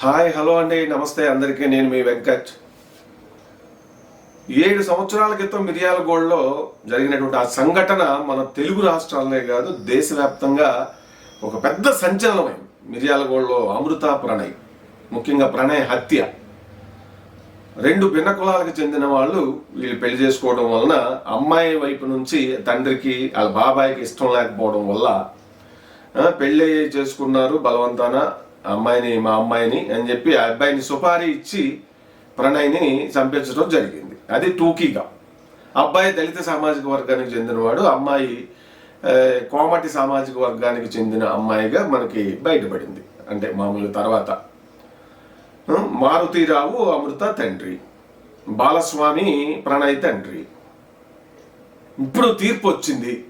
Hi hello అండి. నమస్తే అందరికీ. నేను మీ వెంకట్. ఏడు సంవత్సరాల క్రితం మిర్యాలగూడలో జరిగినటువంటి ఆ సంఘటన మన తెలుగు రాష్ట్రాలనే కాదు దేశవ్యాప్తంగా ఒక పెద్ద సంచలనమైంది. మిర్యాలగూడలో అమృత ప్రణయ్ ముఖ్యంగా ప్రణయ్ హత్య. రెండు భిన్న కులాలకు చెందిన వాళ్ళు వీళ్ళు పెళ్ళి చేసుకోవడం వలన అమ్మాయి వైపు నుంచి తండ్రికి వాళ్ళ బాబాయికి ఇష్టం లేకపోవడం వల్ల పెళ్ళి చేసుకున్నారు బలవంతాన. అమ్మాయిని మా అమ్మాయిని అని చెప్పి ఆ అబ్బాయిని సుపారీ ఇచ్చి ప్రణయ్ని చంపించడం జరిగింది. అది టూకీగా. అబ్బాయి దళిత సామాజిక వర్గానికి చెందినవాడు అమ్మాయి కోమటి సామాజిక వర్గానికి చెందిన అమ్మాయిగా మనకి బయటపడింది. అంటే మామూలు తర్వాత. మారుతీరావు అమృత తండ్రి. బాలస్వామి ప్రణయ్ తండ్రి. ఇప్పుడు తీర్పు వచ్చింది.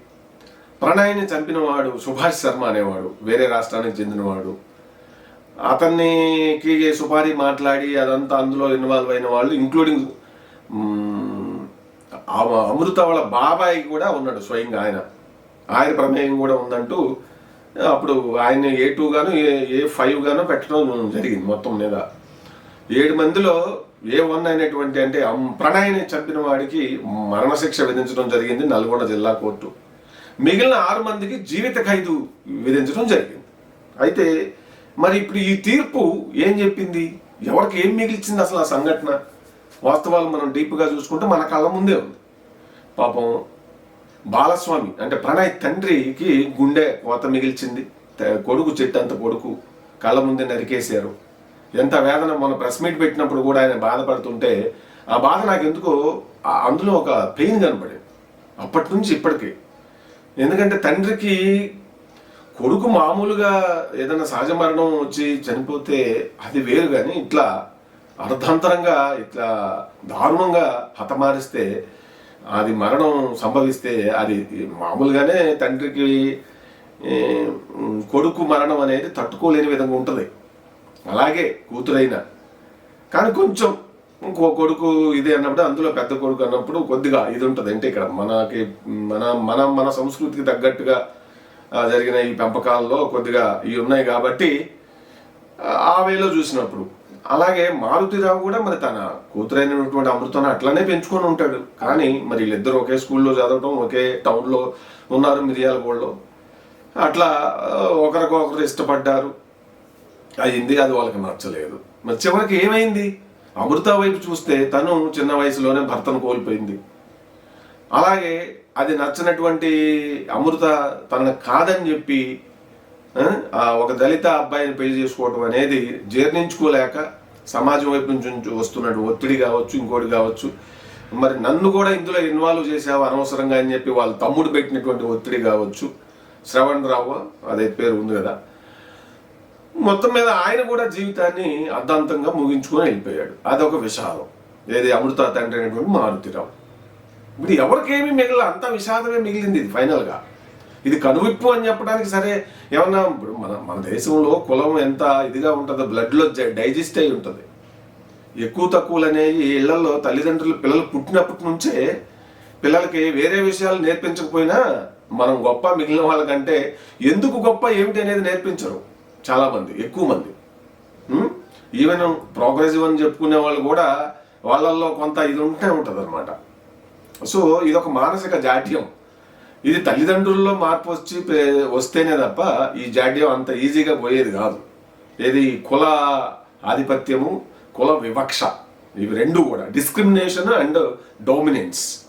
ప్రణయ్ని చంపినవాడు సుభాష్ శర్మ అనేవాడు వేరే రాష్ట్రానికి చెందినవాడు. అతన్నికి సుపారీ మాట్లాడి అదంతా అందులో ఇన్వాల్వ్ అయిన వాళ్ళు ఇంక్లూడింగ్ అమృత వాళ్ళ బాబాయి కూడా ఉన్నాడు స్వయంగా ఆయన. ఆయన ప్రమేయం కూడా ఉందంటూ అప్పుడు ఆయన ఏ టూ గాను ఏ ఏ ఫైవ్ గాను పెట్టడం జరిగింది మొత్తం మీద. ఏడు మందిలో ఏ వన్ అయినటువంటి అంటే అమ్- ప్రణయ్ని చంపిన వాడికి మరణశిక్ష విధించడం జరిగింది నల్గొండ జిల్లా కోర్టు. మిగిలిన ఆరు మందికి జీవిత ఖైదు విధించడం జరిగింది. అయితే మరి ఇప్పుడు ఈ తీర్పు ఏం చెప్పింది? ఎవరికి ఏం మిగిల్చింది అసలు ఆ సంఘటన? వాస్తవాలు మనం డీప్గా చూసుకుంటే మన కళ్ళ ముందే ఉంది. పాపం బాలస్వామి అంటే ప్రణయ్ తండ్రికి గుండె కోత మిగిల్చింది. కొడుకు చెట్టు అంత కొడుకు కళ్ళ ముందే నరికేశారు. ఎంత వేదన మనం ప్రెస్ మీట్ పెట్టినప్పుడు కూడా ఆయన బాధపడుతుంటే ఆ బాధ నాకు ఎందుకో అందులో ఒక పెయిన్ కనపడింది. అప్పటి నుంచి ఇప్పటికి. ఎందుకంటే తండ్రికి కొడుకు మామూలుగా ఏదైనా సహజ మరణం వచ్చి చనిపోతే అది వేరు కానీ ఇట్లా అర్ధంతరంగా ఇట్లా దారుణంగా హతమారిస్తే అది మరణం సంభవిస్తే అది మామూలుగానే తండ్రికి కొడుకు మరణం అనేది తట్టుకోలేని విధంగా ఉంటుంది. అలాగే కూతురైనా. కానీ కొంచెం ఇంకో కొడుకు ఇది అన్నప్పుడు అందులో పెద్ద కొడుకు అన్నప్పుడు కొద్దిగా ఇది ఉంటుంది. అంటే ఇక్కడ మనకి మన మన మన సంస్కృతికి తగ్గట్టుగా జరిగిన ఈ పెంపకాలలో కొద్దిగా ఇవి ఉన్నాయి కాబట్టి ఆ, వేలో చూసినప్పుడు. అలాగే మారుతిరావు కూడా మరి తన కూతురైనటువంటి అమృతను అట్లనే పెంచుకొని ఉంటాడు. కానీ మరి వీళ్ళిద్దరూ ఒకే స్కూల్లో చదవటం ఒకే టౌన్లో ఉన్నారు మిర్యాలగూడలో అట్లా ఒకరికొకరు ఇష్టపడ్డారు. అయింది అది వాళ్ళకి నచ్చలేదు. మరి చివరికి ఏమైంది? అమృత వైపు చూస్తే తను చిన్న వయసులోనే భర్తను కోల్పోయింది. అలాగే అది నచ్చినటువంటి అమృత తనను కాదని చెప్పి ఒక దళిత అబ్బాయిని పెళ్ళి చేసుకోవడం అనేది జీర్ణించుకోలేక సమాజం వైపు నుంచి వస్తున్నట్టు ఒత్తిడి కావచ్చు ఇంకోటి కావచ్చు. మరి నన్ను కూడా ఇందులో ఇన్వాల్వ్ చేసావు అనవసరంగా అని చెప్పి వాళ్ళ తమ్ముడు పెట్టినటువంటి ఒత్తిడి కావచ్చు. శ్రవణ్ రావు అదే పేరు ఉంది కదా. మొత్తం మీద ఆయన కూడా జీవితాన్ని అర్ధాంతంగా ముగించుకొని వెళ్ళిపోయాడు. అదొక విషాదం ఏది అమృత తండ్రి అనేటువంటి మారుతిరావు. ఇది ఎవరికేమీ మిగిలిన అంత విషాదమే మిగిలింది ఇది ఫైనల్గా. ఇది కనువిప్పు అని చెప్పడానికి సరే ఏమన్నా ఇప్పుడు మన మన దేశంలో కులం ఎంత ఇదిగా ఉంటుందో బ్లడ్లో డైజెస్ట్ అయి ఉంటుంది. ఎక్కువ తక్కువలు అనేవి ఇళ్ళలో తల్లిదండ్రులు పిల్లలు పుట్టినప్పటి నుంచే పిల్లలకి వేరే విషయాలు నేర్పించకపోయినా మనం గొప్ప మిగిలిన వాళ్ళకంటే ఎందుకు గొప్ప ఏమిటి అనేది నేర్పించరు చాలామంది ఎక్కువ మంది. ఈవెన్ ప్రోగ్రెసివ్ అని చెప్పుకునే వాళ్ళు కూడా వాళ్ళల్లో కొంత ఇది ఉంటే ఉంటుంది అనమాట సో ఇదొక మానసిక జాడ్యం. ఇది తల్లిదండ్రుల్లో మార్పు వచ్చి పే- వస్తేనే తప్ప ఈ జాడ్యం అంత ఈజీగా పోయేది కాదు. ఏది కుల ఆధిపత్యము కుల వివక్ష ఇవి రెండు కూడా. Discrimination and dominance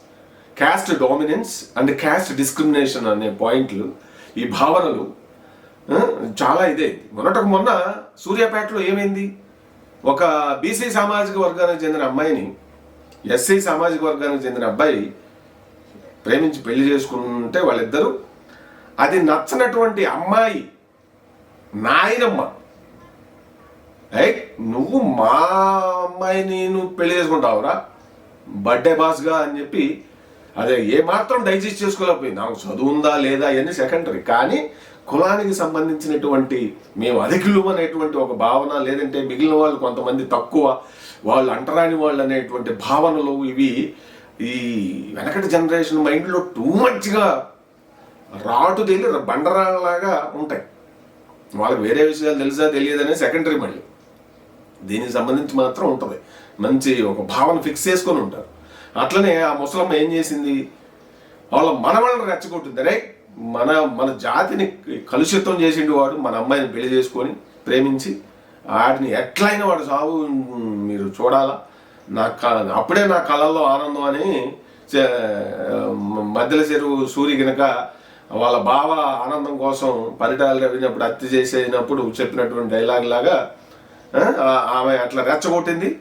caste dominance and caste discrimination అనే పాయింట్లు ఈ భావనలు చాలా ఇదే. మొన్నటకు మొన్న సూర్యాపేటలో ఏమైంది? ఒక బీసీ సామాజిక వర్గానికి చెందిన అమ్మాయిని ఎస్సీ సామాజిక వర్గానికి చెందిన అబ్బాయి ప్రేమించి పెళ్ళి చేసుకుంటే వాళ్ళిద్దరూ అది నచ్చనటువంటి అమ్మాయి నాయనమ్మ. ఏయ్ నువ్వు మా అమ్మాయిని నువ్వు పెళ్ళి చేసుకుంటావురా బర్త్డే బాస్గా అని చెప్పి అదే ఏ మాత్రం డైజెస్ట్ చేసుకోలేకపోయింది. నాకు చదువు ఉందా లేదా అవన్నీ సెకండరీ. కానీ కులానికి సంబంధించినటువంటి మేము అధికులు అనేటువంటి ఒక భావన లేదంటే మిగిలిన వాళ్ళు కొంతమంది తక్కువ. వాళ్ళు అంటరాని వాళ్ళు అనేటువంటి భావనలు ఇవి ఈ వెనకటి జనరేషన్ మైండ్లో టూ మచ్గా రాటు తేలి బండరాలాగా ఉంటాయి. వాళ్ళకి వేరే విషయాలు తెలుసా తెలియదనే సెకండరీ మళ్ళీ. దీనికి సంబంధించి మాత్రం ఉంటుంది. మంచి ఒక భావన ఫిక్స్ చేసుకొని ఉంటారు. అట్లనే ఆ ముసలమ్మ ఏం చేసింది? వాళ్ళ మనవాళ్ళని రెచ్చగొట్టింది. అరే మన మన జాతిని కలుషితం చేసిండు వాడు మన అమ్మాయిని పెళ్ళి చేసుకొని ప్రేమించి వాడిని ఎట్లయినా వాడు సాగు మీరు చూడాలా. నా అప్పుడే నా కళల్లో ఆనందం అని చే- మధ్యల చెరువు సూరి కనుక వాళ్ళ బావ ఆనందం కోసం పరిటాలు రవినప్పుడు హత్య చేసేటప్పుడు చెప్పినటువంటి డైలాగ్ లాగా ఆమె అట్లా రెచ్చగొట్టింది.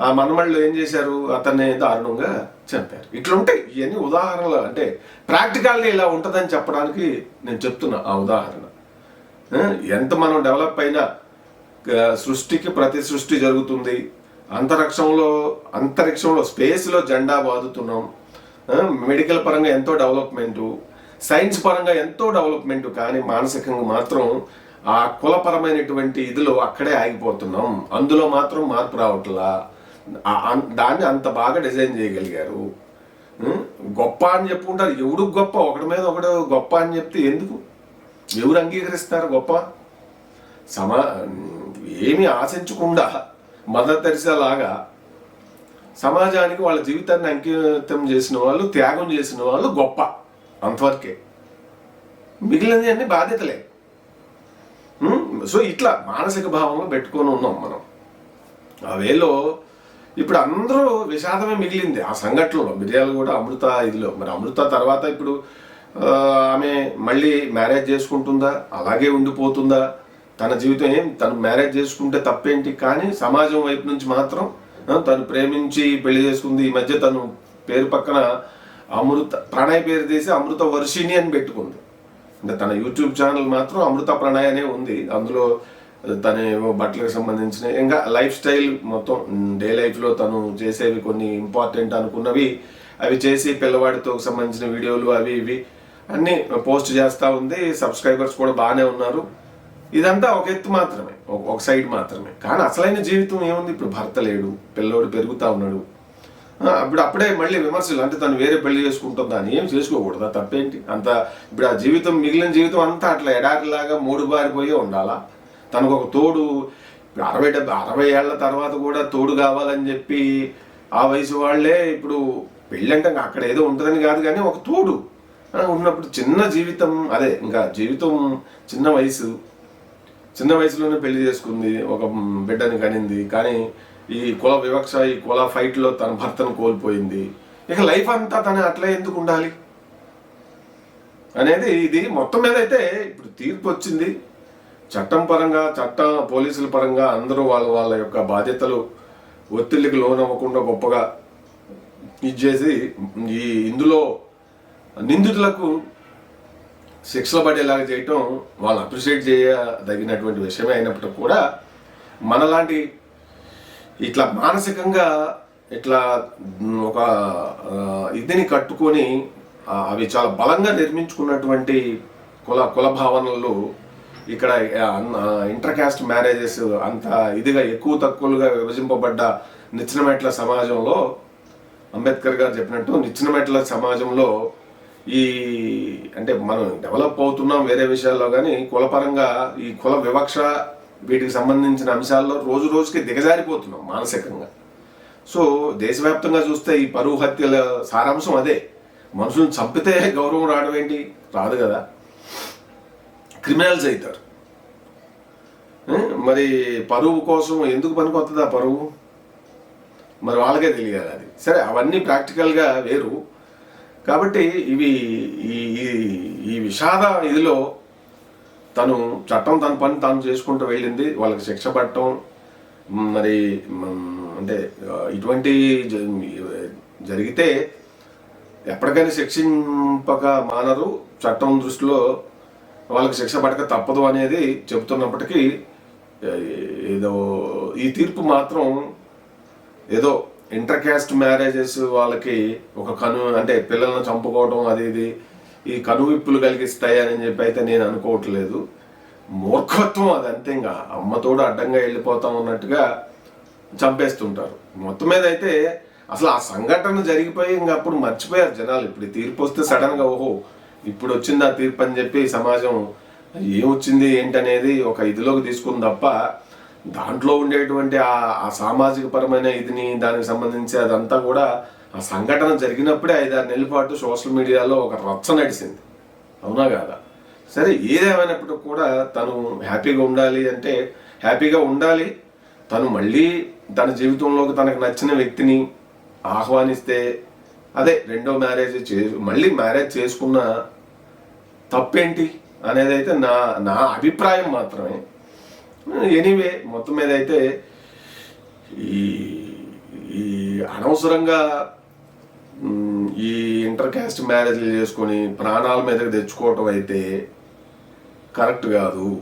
ఆ మనమళ్ళు ఏం చేశారు? అతన్ని దారుణంగా చంపారు. ఇట్లా ఉంటాయి ఇవన్నీ ఉదాహరణలు. అంటే ప్రాక్టికాలిటీ ఇలా ఉంటుందని చెప్పడానికి నేను చెప్తున్నా ఆ ఉదాహరణ. ఎంత మనం డెవలప్ అయినా సృష్టికి ప్రతి సృష్టి జరుగుతుంది. అంతరిక్షంలో అంతరిక్షంలో స్పేస్లో జెండా బాదుతున్నాం మెడికల్ పరంగా ఎంతో డెవలప్మెంటు సైన్స్ పరంగా ఎంతో డెవలప్మెంట్ కానీ మానసికంగా మాత్రం ఆ కులపరమైనటువంటి ఇదిలో అక్కడే ఆగిపోతున్నాం. అందులో మాత్రం మార్పు రావట్లా. దాన్ని అంత బాగా డిజైన్ చేయగలిగారు. గొప్ప అని చెప్పుకుంటారు. ఎవడు గొప్ప? ఒకటి మీద ఒకడు గొప్ప అని చెప్తే ఎందుకు? ఎవరు అంగీకరిస్తారు గొప్ప? సమా ఏమి ఆశించకుండా మదర్ తెరిసేలాగా సమాజానికి వాళ్ళ జీవితాన్ని అంకితం చేసిన వాళ్ళు త్యాగం చేసిన వాళ్ళు గొప్ప అంతవరకే. మిగిలినది అన్ని బాధ్యతలే. సో ఇట్లా మానసిక భావంలో పెట్టుకొని ఉన్నాం మనం. ఆ వేలో ఇప్పుడు అందరూ విషాదమే మిగిలింది. ఆ సంఘటనలో మిర్యాలు కూడా అమృత ఇదిలో. మరి అమృత తర్వాత ఇప్పుడు ఆమె మళ్ళీ మ్యారేజ్ చేసుకుంటుందా? అలాగే ఉండిపోతుందా? తన జీవితం ఏం తను మ్యారేజ్ చేసుకుంటే తప్పేంటి? కానీ సమాజం వైపు నుంచి మాత్రం తను ప్రేమించి పెళ్ళి చేసుకుంది. ఈ మధ్య తను పేరు పక్కన అమృత ప్రణయ్ పేరు తీసి అమృత వర్షిణి అని పెట్టుకుంది. అంటే తన యూట్యూబ్ ఛానల్ మాత్రం అమృత ప్రణయ్ అనే ఉంది. అందులో తన బట్టలకు సంబంధించిన ఇంకా లైఫ్ స్టైల్ మొత్తం డే లైఫ్లో తను చేసేవి కొన్ని ఇంపార్టెంట్ అనుకున్నవి. అవి చేసి పిల్లవాడితో సంబంధించిన వీడియోలు అవి ఇవి అన్నీ పోస్ట్ చేస్తూ ఉంది. సబ్స్క్రైబర్స్ కూడా బాగానే ఉన్నారు. ఇదంతా ఒక ఎత్తు మాత్రమే ఒక- సైడ్ మాత్రమే. కానీ అసలైన జీవితం ఏముంది? ఇప్పుడు భర్త లేడు పిల్లోడు పెరుగుతా ఉన్నాడు. ఇప్పుడు అప్పుడే మళ్ళీ విమర్శలు అంటే తను వేరే పెళ్ళి చేసుకుంటుందా అని ఏం చేసుకోకూడదా? తప్పేంటి? అంత ఇప్పుడు ఆ జీవితం మిగిలిన జీవితం అంతా అట్లా ఎడారిలాగా మూడు బారిపోయి ఉండాలా? తనకు ఒక తోడు ఇప్పుడు అరవై డెబ్బై అరవై ఏళ్ళ తర్వాత కూడా తోడు కావాలని చెప్పి ఆ వయసు వాళ్ళే ఇప్పుడు పెళ్ళంటే అక్కడ ఏదో ఉంటుందని కాదు కానీ ఒక తోడు. ఉన్నప్పుడు చిన్న జీవితం అదే ఇంకా జీవితం చిన్న వయసు చిన్న వయసులోనే పెళ్ళి చేసుకుంది ఒక బిడ్డని కనింది. కానీ ఈ కుల వివక్ష ఈ కుల ఫైట్లో తన భర్తను కోల్పోయింది. ఇక లైఫ్ అంతా తను అట్లా ఎందుకు ఉండాలి? అనేది ఇది మొత్తం మీద అయితే ఇప్పుడు తీర్పు వచ్చింది. చట్టం పరంగా చట్ట పోలీసుల పరంగా అందరూ వాళ్ళ వాళ్ళ యొక్క బాధ్యతలు ఒత్తిడికి లోనవ్వకుండా గొప్పగా ఇచ్చేసి ఈ ఇందులో నిందితులకు శిక్షలు పడేలాగా చేయటం వాళ్ళు అప్రిషియేట్ చేయదగినటువంటి విషయమే అయినప్పటికీ కూడా మనలాంటి ఇట్లా మానసికంగా ఇట్లా ఒక ఇదిని కట్టుకొని అవి చాలా బలంగా నిర్మించుకున్నటువంటి కుల కుల భావనలు ఇక్కడ ఇంటర్కాస్ట్ మ్యారేజెస్ అంత ఇదిగా ఎక్కువ తక్కువలుగా విభజింపబడ్డ నిచ్చెనమెట్ల సమాజంలో అంబేద్కర్ గారు చెప్పినట్టు నిచ్చెనమెట్ల సమాజంలో ఈ అంటే మనం డెవలప్ అవుతున్నాం వేరే విషయాల్లో కానీ కులపరంగా ఈ కుల వివక్ష వీటికి సంబంధించిన అంశాల్లో రోజు రోజుకి దిగజారిపోతున్నాం మానసికంగా. సో దేశవ్యాప్తంగా చూస్తే ఈ పరువు హత్యల సారాంశం అదే. మనుషులను చంపితే గౌరవం రావడం ఏంటి? రాదు కదా. క్రిమినల్స్ అవుతారు. మరి పరువు కోసం ఎందుకు పనికొస్తుందా పరువు? మరి వాళ్ళకే తెలియాలి అది. సరే అవన్నీ ప్రాక్టికల్గా వేరు. కాబట్టి ఇవి ఈ ఈ- విషాద ఇదిలో తను చట్టం తన పని తాను చేసుకుంటూ వెళ్ళింది వాళ్ళకి శిక్ష పడటం మరి అంటే ఇటువంటి జరిగితే ఎప్పటికైనా శిక్షింపక మానరు. చట్టం దృష్టిలో వాళ్ళకి శిక్ష పడక తప్పదు అనేది చెబుతున్నప్పటికీ ఏదో ఈ తీర్పు మాత్రం ఏదో ఇంటర్ క్యాస్ట్ మ్యారేజెస్ వాళ్ళకి ఒక కను అంటే పిల్లలను చంపుకోవడం అది ఇది ఈ కనువిప్పులు కలిగిస్తాయి అని చెప్పి అయితే నేను అనుకోవట్లేదు. మూర్ఖత్వం అది అంతే ఇంకా. అమ్మతోడు అడ్డంగా వెళ్ళిపోతాం అన్నట్టుగా చంపేస్తుంటారు. మొత్తం మీద అయితే అసలు ఆ సంఘటన జరిగిపోయి ఇంకా అప్పుడు మర్చిపోయారు జనాలు. ఇప్పుడు తీర్పు వస్తే సడన్గా ఓహో ఇప్పుడు వచ్చింది ఆ తీర్పు అని చెప్పి సమాజం ఏమొచ్చింది ఏంటనేది ఒక ఇదిలోకి తీసుకుని తప్ప దాంట్లో ఉండేటువంటి ఆ ఆ సామాజిక పరమైన ఇదిని దానికి సంబంధించి అదంతా కూడా ఆ సంఘటన జరిగినప్పుడే ఐదారు నెలల పాటు సోషల్ మీడియాలో ఒక రచ్చ నడిచింది అవునా కాదా? సరే ఏదేమైనప్పటికీ కూడా తను హ్యాపీగా ఉండాలి అంటే హ్యాపీగా ఉండాలి. తను మళ్ళీ తన జీవితంలోకి తనకు నచ్చిన వ్యక్తిని ఆహ్వానిస్తే అదే రెండో మ్యారేజ్ చే మళ్ళీ మ్యారేజ్ చేసుకున్న తప్పేంటి? అనేది అయితే నా నా అభిప్రాయం మాత్రమే. ఎనీవే మొత్తం మీద అయితే ఈ ఈ అనవసరంగా ఈ ఇంటర్ క్యాస్ట్ మ్యారేజ్లు చేసుకొని ప్రాణాల మీదకి తెచ్చుకోవటం అయితే కరెక్ట్ కాదు.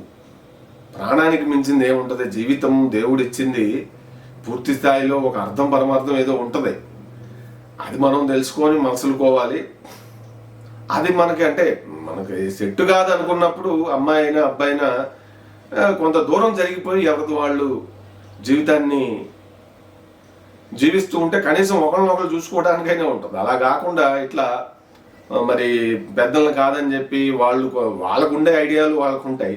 ప్రాణానికి మించింది ఏముంటుంది? జీవితం దేవుడిచ్చింది పూర్తి స్థాయిలో ఒక అర్థం పరమార్థం ఏదో ఉంటుంది. అది మనం తెలుసుకొని మనసులుకోవాలి అది మనకి అంటే మనకి సెట్ కాదు అనుకున్నప్పుడు అమ్మాయి అయినా అబ్బాయి అయినా కొంత దూరం జరిగిపోయి ఎవరి వాళ్ళు జీవితాన్ని జీవిస్తూ ఉంటే కనీసం ఒకరినొకరు చూసుకోవడానికైనా ఉంటుంది. అలా కాకుండా ఇట్లా మరి పెద్దలను కాదని చెప్పి వాళ్ళు వాళ్ళకు ఉండే ఐడియాలు వాళ్ళకు ఉంటాయి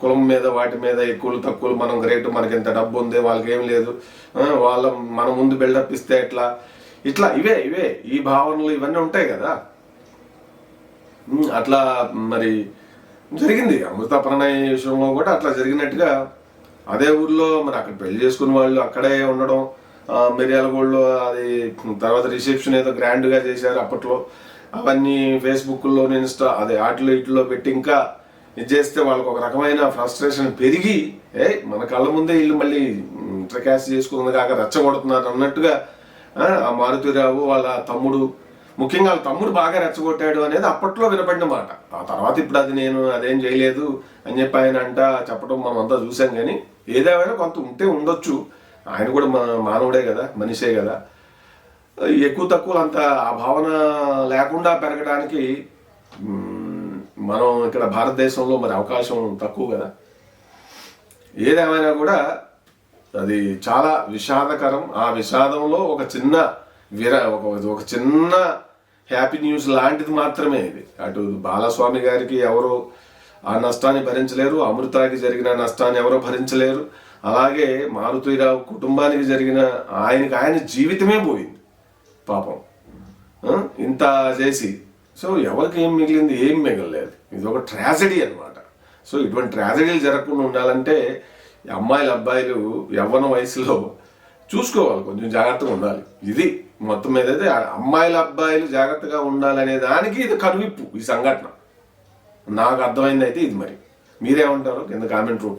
కులం మీద వాటి మీద ఎక్కువలు తక్కువలు మనం గ్రేట్ మనకి ఎంత డబ్బు ఉంది వాళ్ళకి ఏం లేదు వాళ్ళ మన ముందు బిల్డప్ ఇస్తే ఎట్లా? ఇట్లా ఇవే ఇవే. ఈ భావనలు ఇవన్నీ ఉంటాయి కదా. అట్లా మరి జరిగింది. అమృత ప్రణయ్ విషయంలో కూడా అట్లా జరిగినట్టుగా అదే ఊర్లో మరి అక్కడ పెళ్ళి చేసుకున్న వాళ్ళు అక్కడే ఉండడం మిర్యాలగూడలో అది తర్వాత రిసెప్షన్ ఏదో గ్రాండ్గా చేశారు అప్పట్లో. అవన్నీ ఫేస్బుక్లో ఇన్స్టా అదే వాటిలో ఇట్లో పెట్టి ఇంకా ఇది చేస్తే వాళ్ళకి ఒక రకమైన ఫ్రస్ట్రేషన్ పెరిగి ఏ మన కళ్ళ ముందే ఇల్లు మళ్ళీ ఇంటర్కాస్ట్ చేసుకుంది కాక రెచ్చగొడుతున్నారు అన్నట్టుగా ఆ మారుతిరావు వాళ్ళ తమ్ముడు ముఖ్యంగా వాళ్ళ తమ్ముడు బాగా రెచ్చగొట్టాడు అనేది అప్పట్లో వినపడిన మాట. ఆ తర్వాత ఇప్పుడు అది నేను అదేం చేయలేదు అని చెప్పి ఆయన అంట చెప్పడం మనం అంతా చూసాం కానీ ఏదేమైనా కొంత ఉంటే ఉండొచ్చు. ఆయన కూడా మా మానవుడే కదా మనిషే కదా. ఎక్కువ తక్కువ అంత ఆ భావన లేకుండా పెరగడానికి మనం ఇక్కడ భారతదేశంలో మరి అవకాశం తక్కువ కదా. ఏదేమైనా కూడా అది చాలా విషాదకరం. ఆ విషాదంలో ఒక చిన్న విర ఒక ఒక చిన్న హ్యాపీ న్యూస్ లాంటిది మాత్రమే ఇది. అటు బాలస్వామి గారికి ఎవరు ఆ నష్టాన్ని భరించలేరు అమృతాకి జరిగిన నష్టాన్ని ఎవరో భరించలేరు అలాగే మారుతీరావు కుటుంబానికి జరిగిన ఆయనకి ఆయన జీవితమే పోయింది. పాపం. ఇంత చేసి. సో ఎవరికి ఏం మిగిలింది? ఏం మిగలలేదు. ఇది ఒక ట్రాజడీ అన్నమాట. సో ఇటువంటి ట్రాజడీలు జరగకుండా ఉండాలంటే అమ్మాయిలు అబ్బాయిలు యవ్వన వయసులో చూసుకోవాలి. కొంచెం జాగ్రత్తగా ఉండాలి. ఇది మొత్తం మీద అయితే అమ్మాయిల అబ్బాయిలు జాగ్రత్తగా ఉండాలనే దానికి ఇది కనువిప్పు ఈ సంఘటన. నాకు అర్థమైంది అయితే ఇది మరి. మీరేమంటారు? కింద కామెంట్ రూపం